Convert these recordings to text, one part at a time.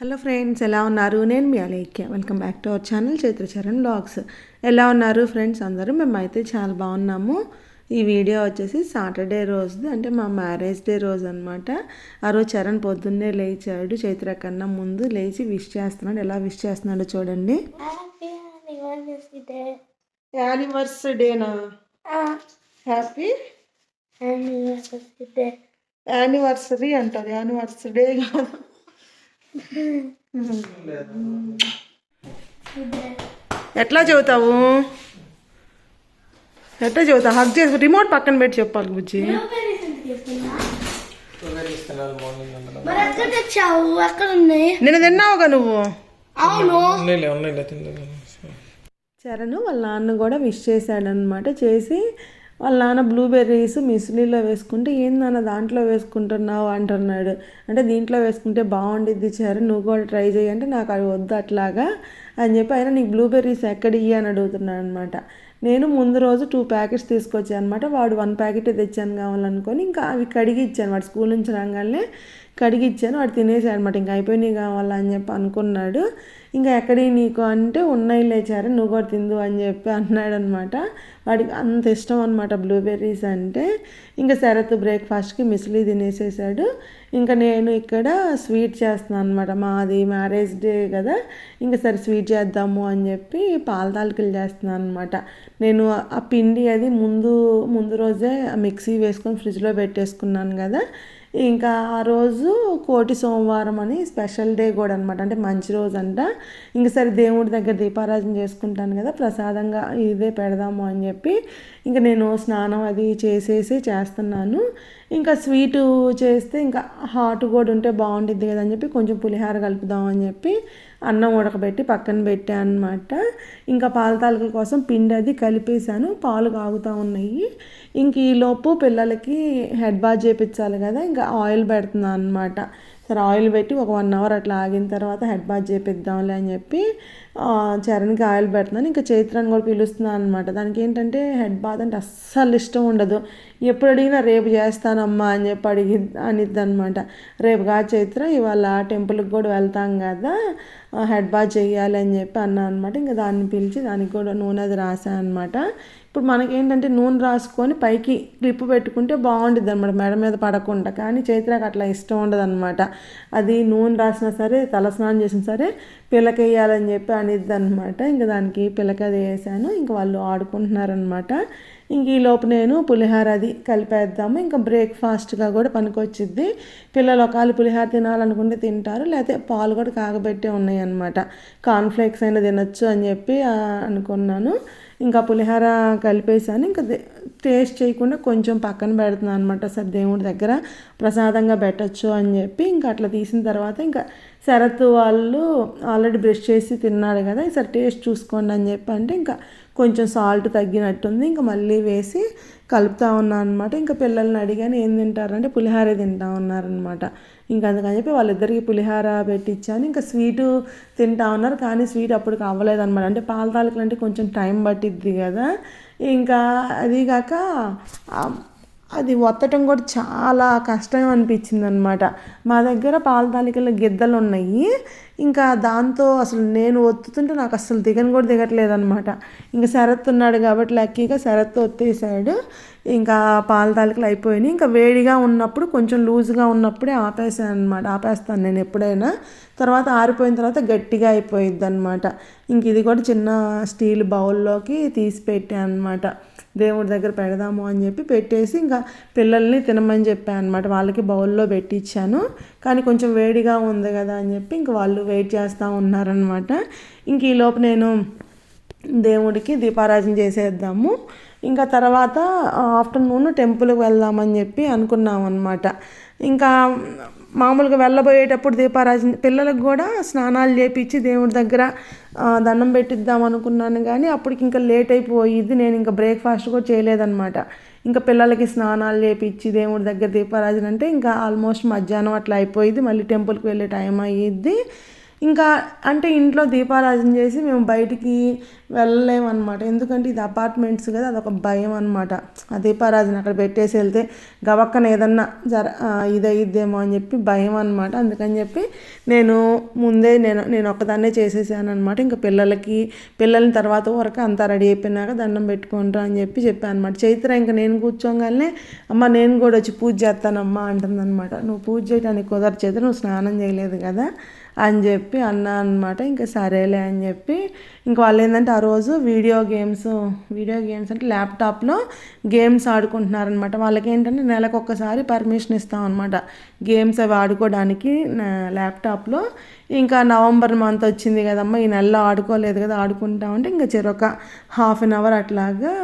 Hello friends ఎలా ఉన్నారు? నేను మీ Alekhya welcome back to our channel Chaitracharan vlogs. ఎలా ఉన్నారు ఫ్రెండ్స్? అందరూ మేమైతే చాలా బాగున్నాము. ఈ వీడియో వచ్చేసి సాటర్డే రోజుది అంటే మా మ్యారేజ్ డే రోజు అనమాట ఆ రోజు చరణ్ పొద్దున్నే లేచాడు చైత్ర కన్నా ముందు లేచి విష్ చేస్తున్నాడు. ఎలా విష్ చేస్తున్నాడో చూడండి. యానివర్సరీ డేనా? హ్యాపీ. యానివర్సరీ అంటారు. యానివర్సరీ డే కాదు. ఎట్లా చెబుతావు? ఎట్లా చెబుతావు హక్ చేసి రిమోట్ పక్కన పెట్టి చెప్పాలి బుజ్జి. ఉన్నాయి నిన్న తిన్నావుగా నువ్వు? అవును. చరణ్ వాళ్ళ నాన్న కూడా విష్ చేశాడనమాట చేసి వాళ్ళ నాన్న బ్లూబెర్రీస్ మిస్లీలో వేసుకుంటే ఏంది నాన్న దాంట్లో వేసుకుంటున్నావు? అంటున్నాడు. అంటే దీంట్లో వేసుకుంటే బాగుండిద్ది చారు నువ్వు కూడా ట్రై చేయి అంటే నాకు అవి వద్దు అట్లాగా అని చెప్పి అయినా నీకు బ్లూబెర్రీస్ ఎక్కడ ఇయ్యి అని అడుగుతున్నాడు అనమాట నేను ముందు రోజు టూ ప్యాకెట్స్ తీసుకొచ్చాను అనమాట వాడు వన్ ప్యాకెట్ తెచ్చాను కావాలనుకొని ఇంకా అవి కడిగి ఇచ్చాను వాడు స్కూల్ నుంచి రాగానే. కడిగిచ్చాను వాడు తినేసాడు అనమాట ఇంకా అయిపోయినాయి కావాలా అని చెప్పి అనుకున్నాడు. ఇంకా ఎక్కడి నీకు అంటే ఉన్నాయి లేచారు నువ్వు కూడా తిందు అని చెప్పి అన్నాడు అనమాట వాడికి అంత ఇష్టం అనమాట బ్లూబెర్రీస్ అంటే. ఇంకా శరత్ బ్రేక్ఫాస్ట్కి మిస్లీ తినేసేసాడు. ఇంకా నేను ఇక్కడ స్వీట్ చేస్తున్నాను అనమాట మాది మ్యారేజ్ డే కదా ఇంకా సరే స్వీట్ చేద్దాము అని చెప్పి పాల తాలికలు చేస్తున్నాను అనమాట నేను ఆ పిండి అది ముందు ముందు రోజే మిక్సీ వేసుకొని ఫ్రిడ్జ్లో పెట్టేసుకున్నాను కదా ఇంకా ఆ రోజు కోటి సోమవారం అని స్పెషల్ డే కూడా అనమాట అంటే మంచి రోజు అంట ఇంక సరే దేవుడి దగ్గర దీపారాధన చేసుకుంటాను కదా ప్రసాదంగా ఇదే పెడదాము అని చెప్పి ఇంకా నేను స్నానం అది చేసేసి చేస్తున్నాను. ఇంకా స్వీటు చేస్తే ఇంకా హాట్ కూడా ఉంటే బాగుంటుంది కదా అని చెప్పి కొంచెం పులిహార కలుపుదాం అని చెప్పి అన్నం ఉడకబెట్టి పక్కన పెట్టాను అనమాట ఇంకా పాల తాలకల కోసం పిండి అది కలిపేశాను. పాలు కాగుతూ ఉన్నాయి. ఇంక ఈలోపు పిల్లలకి హెడ్ బాత్ చేయించాలి కదా ఇంకా ఆయిల్ పెడుతున్నాను అనమాట సరే ఆయిల్ పెట్టి ఒక వన్ అవర్ అట్లా ఆగిన తర్వాత హెడ్ బాత్ చేపిద్దాంలే అని చెప్పి చరణ్కి ఆయిల్ పెడుతున్నాను. ఇంకా చైత్రాన్ని కూడా పిలుస్తున్నాను అనమాట దానికి ఏంటంటే హెడ్ బాత్ అంటే అస్సలు ఇష్టం ఉండదు. ఎప్పుడు అడిగినా రేపు చేస్తానమ్మా అని చెప్పి అడిగి అనిద్ది అనమాట రేపు కా చైత్ర ఇవాళ టెంపుల్కి కూడా వెళ్తాం కదా హెడ్ బాత్ చేయాలి అని చెప్పి అన్నా అనమాట ఇంకా దాన్ని పిలిచి దానికి కూడా నూనె అది రాసాను అనమాట ఇప్పుడు మనకేంటంటే నూనె రాసుకొని పైకి క్లిప్ పెట్టుకుంటే బాగుంటుంది అనమాట మెడ మీద పడకుండా. కానీ చైత్రకు అట్లా ఇష్టం ఉండదు అనమాట అది నూనె రాసినా సరే తలస్నానం చేసినా సరే పిల్లకేయాలని చెప్పి అనిద్ది అనమాట ఇంకా దానికి పిల్లకది వేసాను. ఇంకా వాళ్ళు ఆడుకుంటున్నారనమాట ఇంక ఈ లోపు నేను పులిహార అది కలిపేద్దాము. ఇంకా బ్రేక్ఫాస్ట్గా కూడా పనికొచ్చిద్ది. పిల్లలు ఒకళ్ళు పులిహార తినాలనుకుంటే తింటారు. లేకపోతే పాలు కూడా కాగబెట్టే ఉన్నాయి అనమాట కార్న్ఫ్లేక్స్ అయినా తినొచ్చు అని చెప్పి అనుకున్నాను. ఇంకా పులిహార కలిపేసాను ఇంకా టేస్ట్ చేయకుండా కొంచెం పక్కన పెడుతున్నాను అనమాట సరే దేవుడి దగ్గర ప్రసాదంగా పెట్టచ్చు అని చెప్పి ఇంకా అట్లా తీసిన తర్వాత ఇంకా శరత్ వాళ్ళు ఆల్రెడీ బ్రష్ చేసి తిన్నాడు కదా ఈసారి టేస్ట్ చూసుకోండి అని చెప్పి అంటే ఇంకా కొంచెం సాల్ట్ తగ్గినట్టుంది. ఇంకా మళ్ళీ వేసి కలుపుతా ఉన్నాను అనమాట ఇంకా పిల్లల్ని అడిగాను ఏం తింటారంటే పులిహార తింటా ఉన్నారనమాట ఇంకా అందుకని చెప్పి వాళ్ళిద్దరికి పులిహార పెట్టించాను ఇంకా స్వీటు తింటా ఉన్నారు కానీ స్వీట్ అప్పటికి అవ్వలేదన్నమాట అంటే పాల తాలికలు అంటే కొంచెం టైం పట్టిద్ది కదా. ఇంకా అదిగాక అది ఒత్తటం కూడా చాలా కష్టం అనిపించింది అనమాట మా దగ్గర పాల తాలికల గిద్దలు ఉన్నాయి ఇంకా దాంతో అసలు నేను ఒత్తుతుంటే నాకు అసలు దిగని కూడా దిగట్లేదు అనమాట ఇంకా శరత్ ఉన్నాడు కాబట్టి లక్కీగా శరత్ ఒత్తేసాడు. ఇంకా పాల తాలికలు అయిపోయినాయి. ఇంకా వేడిగా ఉన్నప్పుడు కొంచెం లూజ్గా ఉన్నప్పుడే ఆపేసాను అనమాట ఆపేస్తాను నేను ఎప్పుడైనా. తర్వాత ఆరిపోయిన తర్వాత గట్టిగా అయిపోయిద్ది అనమాట ఇంక ఇది కూడా చిన్న స్టీల్ బౌల్లోకి తీసి పెట్టాను అనమాట దేవుడి దగ్గర పెడదాము అని చెప్పి పెట్టేసి ఇంకా పిల్లల్ని తినమని చెప్పాను అనమాట వాళ్ళకి బౌల్లో పెట్టించాను కానీ కొంచెం వేడిగా ఉంది కదా అని చెప్పి ఇంక వాళ్ళు వెయిట్ చేస్తూ ఉన్నారనమాట ఇంక ఈ లోపు నేను దేవుడికి దీపారాజన చేసేద్దాము. ఇంకా తర్వాత ఆఫ్టర్నూన్ టెంపుల్కి వెళ్దామని చెప్పి అనుకున్నాం అనమాట ఇంకా మామూలుగా వెళ్ళబోయేటప్పుడు దీపారాజన పిల్లలకు కూడా స్నానాలు చేపించి దేవుడి దగ్గర దండం పెట్టిద్దాం అనుకున్నాను కానీ అప్పటికి ఇంకా లేట్ అయిపోయింది. నేను ఇంకా బ్రేక్ఫాస్ట్ కూడా చేయలేదన్నమాట. ఇంకా పిల్లలకి స్నానాలు చేపించి దేవుడి దగ్గర దీపారాజన అంటే ఇంకా ఆల్మోస్ట్ మధ్యాహ్నం అట్లా అయిపోయింది. మళ్ళీ టెంపుల్కి వెళ్ళే టైం అయ్యిద్ది. ఇంకా అంటే ఇంట్లో దీపారాధన చేసి మేము బయటికి వెళ్ళలేమన్నమాట. ఎందుకంటే ఇది అపార్ట్మెంట్స్ కదా అదొక భయం అనమాట ఆ దీపారాధన అక్కడ పెట్టేసి వెళ్తే గవక్కన ఏదన్నా జర ఆ, అని చెప్పి భయం అనమాట అందుకని చెప్పి నేను ముందే నేను నేను ఒక్కదాన్నే చేసేసాను అనమాట ఇంకా పిల్లలకి పిల్లల తర్వాత వరకు అంతా రెడీ అయిపోయినాక దండం పెట్టుకుంటా అని చెప్పి చెప్పాను అనమాట చైత్ర ఇంకా నేను కూర్చోగానే అమ్మ నేను కూడా వచ్చి పూజ చేస్తానమ్మా అంటుందన్నమాట. నువ్వు పూజ చేయడానికి కుదరదు నువ్వు స్నానం చేయలేదు కదా అని చెప్పి అన్నా అనమాట ఇంకా సరేలే అని చెప్పి ఇంకా వాళ్ళు ఏంటంటే ఆ రోజు వీడియో గేమ్స్ వీడియో గేమ్స్ అంటే ల్యాప్టాప్లో గేమ్స్ ఆడుకుంటున్నారనమాట వాళ్ళకి ఏంటంటే నెలకు ఒక్కసారి పర్మిషన్ ఇస్తాం అనమాట గేమ్స్ అవి ఆడుకోవడానికి ల్యాప్టాప్లో. ఇంకా నవంబర్ మంత్ వచ్చింది కదమ్మా ఈ నెలలో ఆడుకోలేదు కదా ఆడుకుంటామంటే ఇంకా చెరొక హాఫ్ అన్ అవర్ అట్లాగా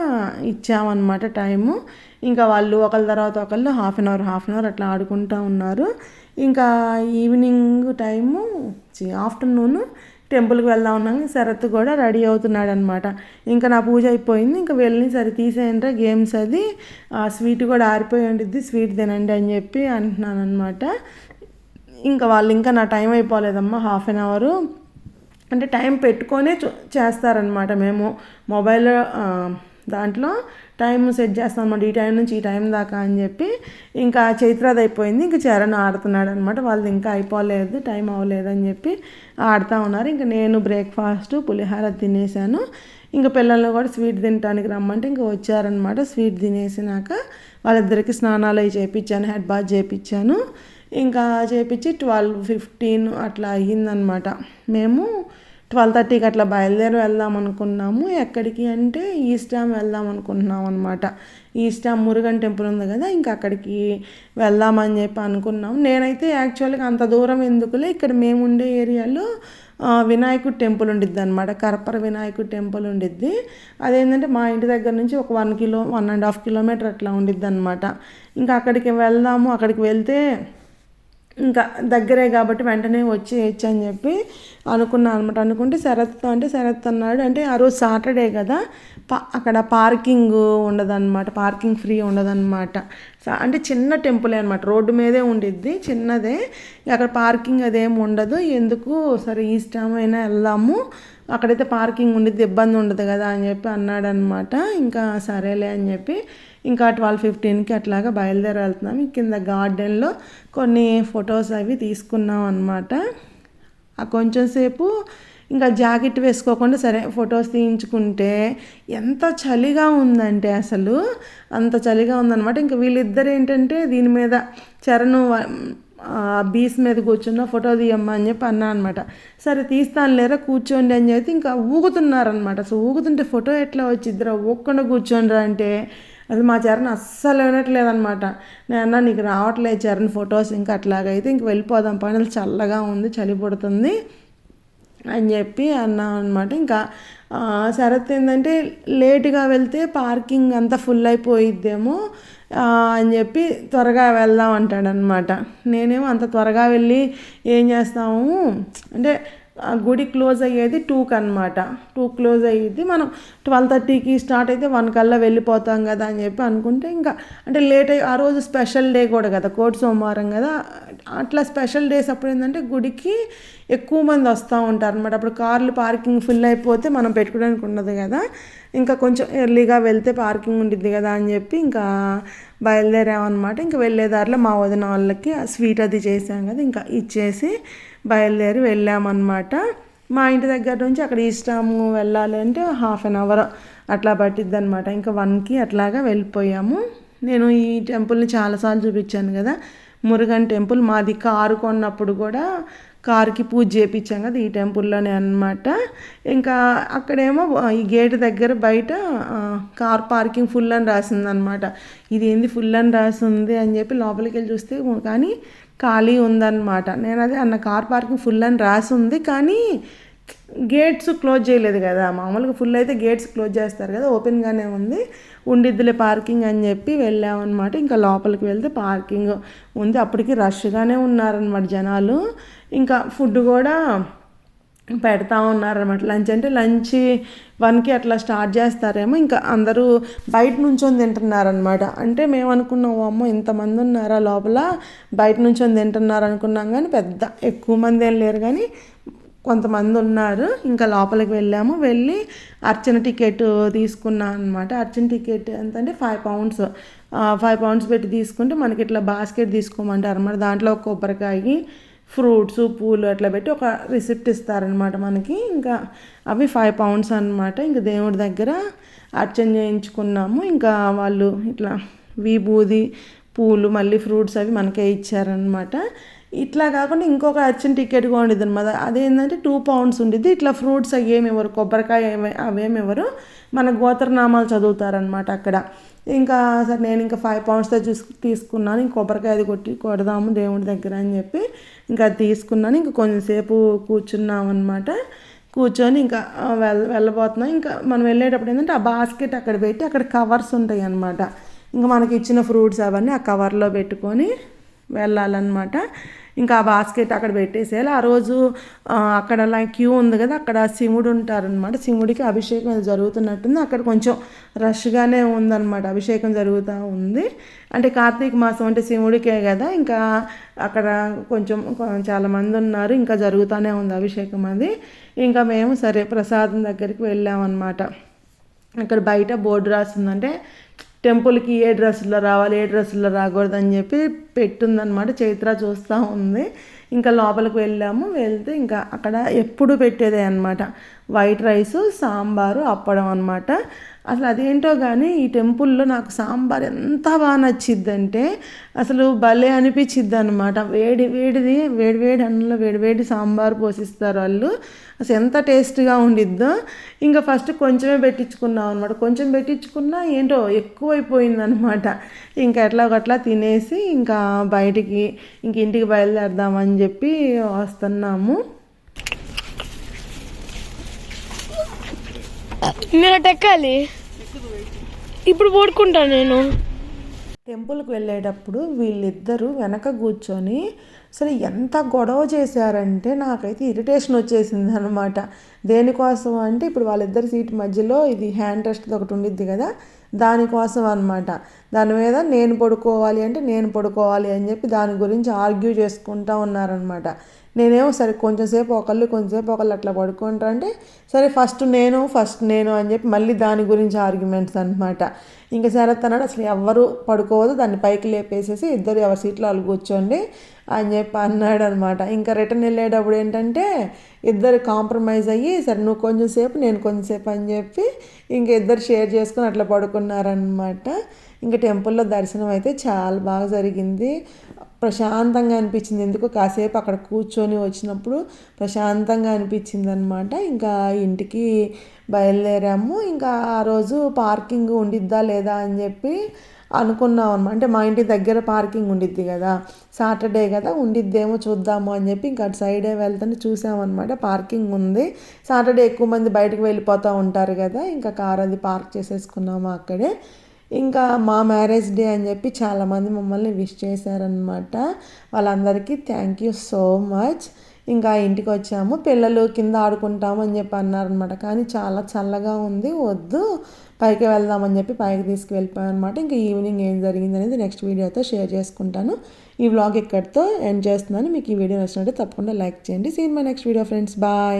ఇచ్చామన్నమాట టైము. ఇంకా వాళ్ళు ఒకళ్ళ తర్వాత ఒకళ్ళు half an hour half an hour అట్లా ఆడుకుంటూ ఉన్నారు. ఇంకా ఈవినింగ్ టైము ఆఫ్టర్నూన్ టెంపుల్కి వెళ్దాం ఉన్నాం శరత్ కూడా రెడీ అవుతున్నాడు అనమాట ఇంకా నా పూజ అయిపోయింది. ఇంకా వెళ్ళి సరే తీసేయండి గేమ్స్ అది. స్వీట్ కూడా ఆరిపోయి ఉండిద్ది. స్వీట్ తినండి అని చెప్పి అంటున్నాను అనమాట ఇంకా వాళ్ళు ఇంకా నా టైం అయిపోలేదమ్మా. Half an hour. అంటే టైం పెట్టుకొనే చూ- చేస్తారనమాట మేము మొబైల్ దాంట్లో టైం సెట్ చేస్తాం అనమాట ఈ టైం నుంచి ఈ టైం దాకా అని చెప్పి ఇంకా చైత్రాది అయిపోయింది ఇంకా చరణ్ ఆడుతున్నాడు అనమాట వాళ్ళది ఇంకా అయిపోలేదు టైం అవ్వలేదు అని చెప్పి ఆడుతూ ఉన్నారు. ఇంకా నేను బ్రేక్ఫాస్ట్ పులిహార తినేసాను ఇంకా పిల్లలు కూడా స్వీట్ తినడానికి రమ్మంటే ఇంకా వచ్చారనమాట స్వీట్ తినేసినాక వాళ్ళిద్దరికి స్నానాలు అవి చేయించాను హెడ్ బాత్ చేయించాను ఇంకా చేపించి ట్వెల్వ్ ఫిఫ్టీన్ అట్లా అయ్యిందనమాట మేము ట్వెల్వ్ థర్టీకి అట్లా బయలుదేరి వెళ్దాం అనుకున్నాము. ఎక్కడికి అంటే ఈస్ట్ డ్యామ్ వెళ్దాం అనుకుంటున్నాం అనమాట ఈస్ట్ డ్యామ్ మురుగన్ టెంపుల్ ఉంది కదా ఇంకా అక్కడికి వెళ్దామని చెప్పి అనుకున్నాం. నేనైతే యాక్చువల్గా అంత దూరం ఎందుకులే ఇక్కడ మేము ఉండే ఏరియాలో వినాయకుడు టెంపుల్ ఉండిద్ది అనమాట కరపర వినాయకుడు టెంపుల్ ఉండిద్ది. అదేంటంటే మా ఇంటి దగ్గర నుంచి ఒక one kilo one and half kilometre అట్లా ఉండిద్ది అనమాట ఇంకా అక్కడికి వెళ్దాము. అక్కడికి వెళ్తే ఇంకా దగ్గరే కాబట్టి వెంటనే వచ్చేయచ్చు అని చెప్పి అనుకున్నాను అనమాట అనుకుంటే శరత్తో అంటే శరత్ అన్నాడు. అంటే ఆ రోజు సాటర్డే కదా. అక్కడ పార్కింగ్ ఉండదన్నమాట పార్కింగ్ ఫ్రీ ఉండదన్నమాట. అంటే చిన్న టెంపులే అనమాట రోడ్డు మీదే ఉండిద్ది చిన్నదే. అక్కడ పార్కింగ్ అదేం ఉండదు. ఎందుకు? సరే ఈస్ట్ అయినా వెళ్దాము. అక్కడైతే పార్కింగ్ ఉండిద్ది ఇబ్బంది ఉండదు కదా అని చెప్పి అన్నాడనమాట ఇంకా సరేలే అని చెప్పి ఇంకా ట్వెల్వ్ ఫిఫ్టీన్కి అట్లాగా బయలుదేరి వెళ్తున్నాం. కింద గార్డెన్లో కొన్ని ఫొటోస్ అవి తీసుకున్నాం అనమాట ఆ కొంచెం సేపు ఇంకా జాకెట్ వేసుకోకుండా సరే ఫొటోస్ తీయించుకుంటే ఎంత చలిగా ఉందంటే అసలు అంత చలిగా ఉందన్నమాట. ఇంకా వీళ్ళిద్దరు ఏంటంటే దీని మీద చరణ్ బీస్ బీచ్ మీద కూర్చున్న ఫోటో తీయమ్మా అని చెప్పి అన్నా అనమాట సరే తీస్తాను లేరా కూర్చోండి అని చెప్పి ఇంకా ఊగుతున్నారనమాట అసలు ఊగుతుంటే ఫోటో ఎట్లా వచ్చిద్దిరా ఊగకుండా కూర్చోండిరా అంటే అసలు మా చరణ్ అస్సలు వినట్లేదనమాట నేను నీకు రావట్లేదు చరణ్ ఫొటోస్ ఇంకా అట్లాగైతే ఇంక వెళ్ళిపోదాం. పని చల్లగా ఉంది చలి పుడుతుంది. అని చెప్పి అన్నా అనమాట ఇంకా ఆ, శరత్ ఏంటంటే లేటుగా వెళ్తే పార్కింగ్ అంతా ఫుల్ అయిపోయిద్దేమో అని చెప్పి త్వరగా వెళ్దాం అంటాడనమాట నేనేమో అంత త్వరగా వెళ్ళి ఏం చేస్తాము? అంటే గుడి క్లోజ్ అయ్యేది టూకి అనమాట టూ క్లోజ్ అయ్యేది మనం ట్వెల్వ్ థర్టీకి స్టార్ట్ అయితే వన్ కల్లా వెళ్ళిపోతాం కదా అని చెప్పి అనుకుంటే ఇంకా అంటే లేట్ అయ్యి ఆ రోజు స్పెషల్ డే కూడా కదా కోటి సోమవారం కదా. అట్లా స్పెషల్ డేస్ అప్పుడు ఏంటంటే గుడికి ఎక్కువ మంది వస్తూ ఉంటారు అనమాట అప్పుడు కార్లు పార్కింగ్ ఫుల్ అయిపోతే మనం పెట్టుకోవడానికి ఉండదు కదా. ఇంకా కొంచెం ఎర్లీగా వెళ్తే పార్కింగ్ ఉండిద్ది కదా అని చెప్పి ఇంకా బయలుదేరామన్నమాట. ఇంకా వెళ్ళే దారిలో మా వదిన వాళ్ళకి ఆ స్వీట్ అది చేసాం కదా ఇంకా ఇచ్చేసి బయలుదేరి వెళ్ళామన్నమాట. మా ఇంటి దగ్గర నుంచి అక్కడ ఇష్టాము వెళ్ళాలి అంటే హాఫ్ అన్ అవర్ అట్లా పట్టిద్ది అనమాట ఇంకా వన్కి అట్లాగా వెళ్ళిపోయాము. నేను ఈ టెంపుల్ని చాలాసార్లు చూపించాను కదా. మురుగన్ టెంపుల్ మాది కారు కొన్నప్పుడు కూడా కారుకి పూజ చేయించాం కదా ఈ టెంపుల్లోనే అనమాట ఇంకా అక్కడేమో ఈ గేట్ దగ్గర బయట కార్ పార్కింగ్ ఫుల్ అని రాసిందనమాట ఇది ఏంది ఫుల్ అని రాసింది అని చెప్పి లోపలికి వెళ్ళి చూస్తే కానీ ఖాళీ ఉందన్నమాట. నేను అదే అన్న కార్ పార్కింగ్ ఫుల్ అని రాసి ఉంది కానీ గేట్స్ క్లోజ్ చేయలేదు కదా. మామూలుగా ఫుల్ అయితే గేట్స్ క్లోజ్ చేస్తారు కదా ఓపెన్గానే ఉంది. ఉండిద్దులే పార్కింగ్ అని చెప్పి వెళ్ళామన్నమాట. ఇంకా లోపలికి వెళ్తే పార్కింగ్ ఉంది. అప్పటికి రష్గానే ఉన్నారనమాట జనాలు. ఇంకా ఫుడ్ కూడా పెడతా ఉన్నారనమాట లంచ్ అంటే లంచ్ వన్కి అట్లా స్టార్ట్ చేస్తారేమో ఇంకా అందరూ బయట నుంచొని తింటున్నారనమాట అంటే మేము అనుకున్నాం అమ్మో ఇంతమంది ఉన్నారా లోపల? బయట నుంచొని తింటున్నారు అనుకున్నాం కానీ పెద్ద ఎక్కువ మంది ఏం లేరు కానీ కొంతమంది ఉన్నారు. ఇంకా లోపలికి వెళ్ళాము. వెళ్ళి అర్చన టికెట్ తీసుకున్నాను అనమాట అర్చన టికెట్ ఎంత అంటే ఫైవ్ పౌండ్స్. ఫైవ్ పౌండ్స్ పెట్టి తీసుకుంటే మనకి ఇట్లా బాస్కెట్ తీసుకోమంటారు. అనమాట దాంట్లో ఒక కొబ్బరికాయ ఫ్రూట్స్ పూలు అట్లా పెట్టి ఒక రిసిప్ట్ ఇస్తారనమాట మనకి. ఇంకా అవి ఫైవ్ పౌండ్స్ అనమాట ఇంకా దేవుడి దగ్గర అర్చన చేయించుకున్నాము. ఇంకా వాళ్ళు ఇట్లా విభూది పూలు మళ్ళీ ఫ్రూట్స్ అవి మనకే ఇచ్చారనమాట ఇట్లా కాకుండా ఇంకొక అర్చన టికెట్ కూడా ఉండేది అనమాట అదేంటంటే టూ పౌండ్స్ ఉండేది. ఇట్లా ఫ్రూట్స్ అవి ఏమి ఇవ్వరు కొబ్బరికాయ అవేమి ఇవ్వరు. మన గోత్రనామాలు చదువుతారనమాట అక్కడ. ఇంకా సరే నేను ఇంకా ఫైవ్ పౌండ్స్తో చూసి తీసుకున్నాను. ఇంక కొబ్బరికాయ అది కొట్టి కొడదాము దేవుడి దగ్గర అని చెప్పి ఇంకా అది తీసుకున్నాను. ఇంకా కొంచెంసేపు కూర్చున్నాం అనమాట కూర్చొని ఇంకా వెళ్ళ వెళ్ళబోతున్నాం. ఇంకా మనం వెళ్ళేటప్పుడు ఏంటంటే ఆ బాస్కెట్ అక్కడ పెట్టి అక్కడ కవర్స్ ఉంటాయి అనమాట ఇంకా మనకి ఇచ్చిన ఫ్రూట్స్ అవన్నీ ఆ కవర్లో పెట్టుకొని వెళ్ళాలన్నమాట. ఇంకా ఆ బాస్కెట్ అక్కడ పెట్టేసేయాలి. ఆ రోజు అక్కడ లైక్ క్యూ ఉంది కదా అక్కడ శివుడు ఉంటారనమాట శివుడికి అభిషేకం అది జరుగుతున్నట్టుంది. అక్కడ కొంచెం రష్గానే ఉందన్నమాట. అభిషేకం జరుగుతూ ఉంది. అంటే కార్తీక మాసం అంటే శివుడికే కదా ఇంకా అక్కడ కొంచెం చాలామంది ఉన్నారు. ఇంకా జరుగుతూనే ఉంది అభిషేకం అది. ఇంకా మేము సరే ప్రసాదం దగ్గరికి వెళ్ళామన్నమాట. అక్కడ బయట బోర్డు రాసిందంటే టెంపుల్కి ఏ డ్రెస్సులో రావాలి ఏ డ్రెస్సులో రాకూడదు అని చెప్పి పెట్టుందనమాట చైత్ర చూస్తూ ఉంది. ఇంకా లోపలికి వెళ్ళాము. వెళ్తే ఇంకా అక్కడ ఎప్పుడు పెట్టేదే అనమాట వైట్ రైస్ సాంబారు అప్పడం అనమాట అసలు అదేంటో కానీ ఈ టెంపుల్లో నాకు సాంబార్ ఎంత బాగా నచ్చిద్దంటే అసలు భలే అనిపించిద్ది అనమాట వేడి వేడిది వేడి వేడి అన్నంలో వేడి వేడి సాంబార్ పోసిస్తారు వాళ్ళు. అసలు ఎంత టేస్ట్గా ఉండిద్దో. ఇంకా ఫస్ట్ కొంచెమే పెట్టించుకున్నాం అనమాట కొంచెం పెట్టించుకున్నా ఏంటో ఎక్కువైపోయింది అనమాట ఇంకా ఎట్లా ఒకట్లా తినేసి ఇంకా బయటికి ఇంక ఇంటికి బయలుదేరదామని చెప్పి వస్తున్నాము. నేను ఎక్కాలి. ఇప్పుడు పడుకుంటాను నేను. టెంపుల్కి వెళ్ళేటప్పుడు వీళ్ళిద్దరూ వెనక కూర్చొని అసలు ఎంత గొడవ చేశారంటే నాకైతే ఇరిటేషన్ వచ్చేసింది అనమాట దేనికోసం అంటే ఇప్పుడు వాళ్ళిద్దరి సీట్ మధ్యలో ఇది హ్యాండ్ రెస్ట్ ఒకటి ఉండిద్ది కదా దానికోసం అనమాట దాని మీద నేను పడుకోవాలి అంటే నేను పడుకోవాలి అని చెప్పి దాని గురించి ఆర్గ్యూ చేసుకుంటా ఉన్నారనమాట నేనేమో సరే కొంచెంసేపు ఒకళ్ళు కొంచెంసేపు ఒకళ్ళు అట్లా పడుకుంటారు అంటే సరే ఫస్ట్ నేను ఫస్ట్ నేను అని చెప్పి మళ్ళీ దాని గురించి ఆర్గ్యుమెంట్స్ అనమాట ఇంకా శరత్ అన్నాడు అసలు ఎవ్వరు పడుకోవద్దు దాన్ని పైకి లేపేసేసి ఇద్దరు ఎవరి సీట్లో వాళ్ళు కూర్చోండి అని చెప్పి అన్నాడు అనమాట ఇంకా రిటర్న్ వెళ్ళేటప్పుడు ఏంటంటే ఇద్దరు కాంప్రమైజ్ అయ్యి సరే నువ్వు కొంచెంసేపు నేను కొంచెంసేపు అని చెప్పి ఇంక ఇద్దరు షేర్ చేసుకుని అట్లా పడుకున్నారనమాట ఇంకా టెంపుల్లో దర్శనం అయితే చాలా బాగా జరిగింది. ప్రశాంతంగా అనిపించింది. ఎందుకు కాసేపు అక్కడ కూర్చొని వచ్చినప్పుడు ప్రశాంతంగా అనిపించింది అనమాట ఇంకా ఇంటికి బయలుదేరాము. ఇంకా ఆ రోజు పార్కింగ్ ఉండిద్దా లేదా అని చెప్పి అనుకున్నాం అనమాట అంటే మా ఇంటి దగ్గర పార్కింగ్ ఉండిద్ది కదా. సాటర్డే కదా ఉండిద్దేమో చూద్దాము అని చెప్పి ఇంకా అటు సైడే వెళ్తుంటే చూసామన్నమాట. పార్కింగ్ ఉంది. సాటర్డే ఎక్కువ మంది బయటకు వెళ్ళిపోతూ ఉంటారు కదా. ఇంకా కార్ అది పార్క్ చేసేసుకున్నాము అక్కడే. ఇంకా మా మ్యారేజ్ డే అని చెప్పి చాలామంది మమ్మల్ని విష్ చేశారనమాట వాళ్ళందరికీ థ్యాంక్ యూ సో మచ్ ఇంకా ఇంటికి వచ్చాము పిల్లలు కింద ఆడుకుంటాము అని చెప్పి అన్నారనమాట కానీ చాలా చల్లగా ఉంది. వద్దు. పైకి వెళ్దామని చెప్పి పైకి తీసుకువెళ్ళిపోయాను అనమాట ఇంకా ఈవినింగ్ ఏం జరిగింది అనేది నెక్స్ట్ వీడియోతో షేర్ చేసుకుంటాను. ఈ వ్లాగ్ ఇక్కడితో ఎండ్ చేస్తున్నాను. మీకు ఈ వీడియో నచ్చినట్టు తప్పకుండా లైక్ చేయండి. See in my next video friends bye